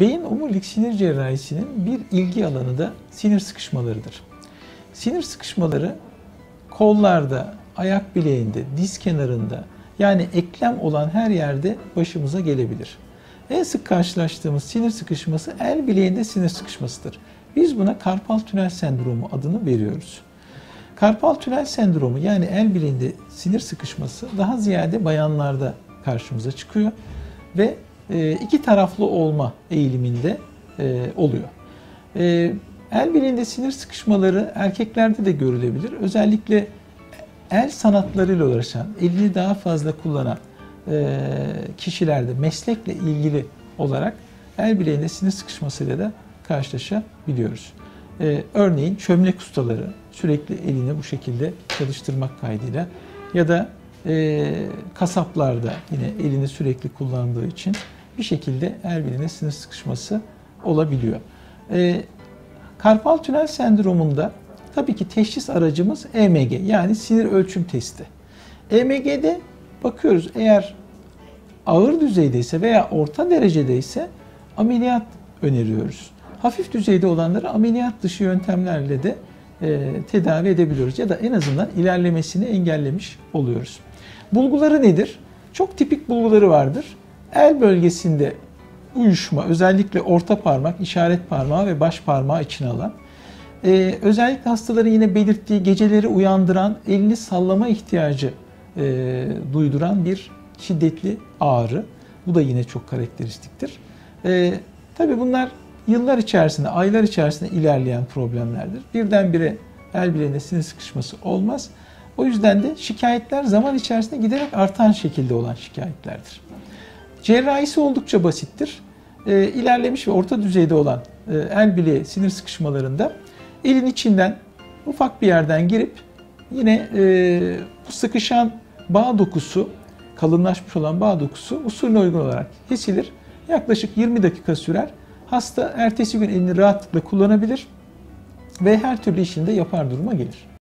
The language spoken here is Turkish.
Beyin omurilik sinir cerrahisinin bir ilgi alanı da sinir sıkışmalarıdır. Sinir sıkışmaları kollarda, ayak bileğinde, diz kenarında yani eklem olan her yerde başımıza gelebilir. En sık karşılaştığımız sinir sıkışması el bileğinde sinir sıkışmasıdır. Biz buna karpal tünel sendromu adını veriyoruz. Karpal tünel sendromu yani el bileğinde sinir sıkışması daha ziyade bayanlarda karşımıza çıkıyor ve iki taraflı olma eğiliminde e, oluyor. E, el bileğinde sinir sıkışmaları erkeklerde de görülebilir. Özellikle el sanatlarıyla uğraşan, elini daha fazla kullanan kişilerde meslekle ilgili olarak el bileğinde sinir sıkışmasıyla da karşılaşabiliyoruz. Örneğin çömlek ustaları sürekli elini bu şekilde çalıştırmak kaydıyla ya da kasaplarda yine elini sürekli kullandığı için bir şekilde el bileğine sinir sıkışması olabiliyor. E, karpal tünel sendromunda tabii ki teşhis aracımız EMG yani sinir ölçüm testi. EMG'de bakıyoruz eğer ağır düzeydeyse veya orta derecedeyse ameliyat öneriyoruz. Hafif düzeyde olanları ameliyat dışı yöntemlerle de e, tedavi edebiliyoruz ya da en azından ilerlemesini engellemiş oluyoruz. Bulguları nedir? Çok tipik bulguları vardır. El bölgesinde uyuşma, özellikle orta parmak, işaret parmağı ve baş parmağı içine alan, ee, özellikle hastaların yine belirttiği geceleri uyandıran, elini sallama ihtiyacı e, duyduran bir şiddetli ağrı. Bu da yine çok karakteristiktir. E, tabii bunlar yıllar içerisinde, aylar içerisinde ilerleyen problemlerdir. Birdenbire el bileğinde sinir sıkışması olmaz. O yüzden de şikayetler zaman içerisinde giderek artan şekilde olan şikayetlerdir. Cerrahisi oldukça basittir. E, ilerlemiş ve orta düzeyde olan e, el bileği sinir sıkışmalarında elin içinden ufak bir yerden girip yine e, bu sıkışan bağ dokusu, kalınlaşmış olan bağ dokusu usulüne uygun olarak kesilir. Yaklaşık 20 dakika sürer. Hasta ertesi gün elini rahatlıkla kullanabilir ve her türlü işinde yapar duruma gelir.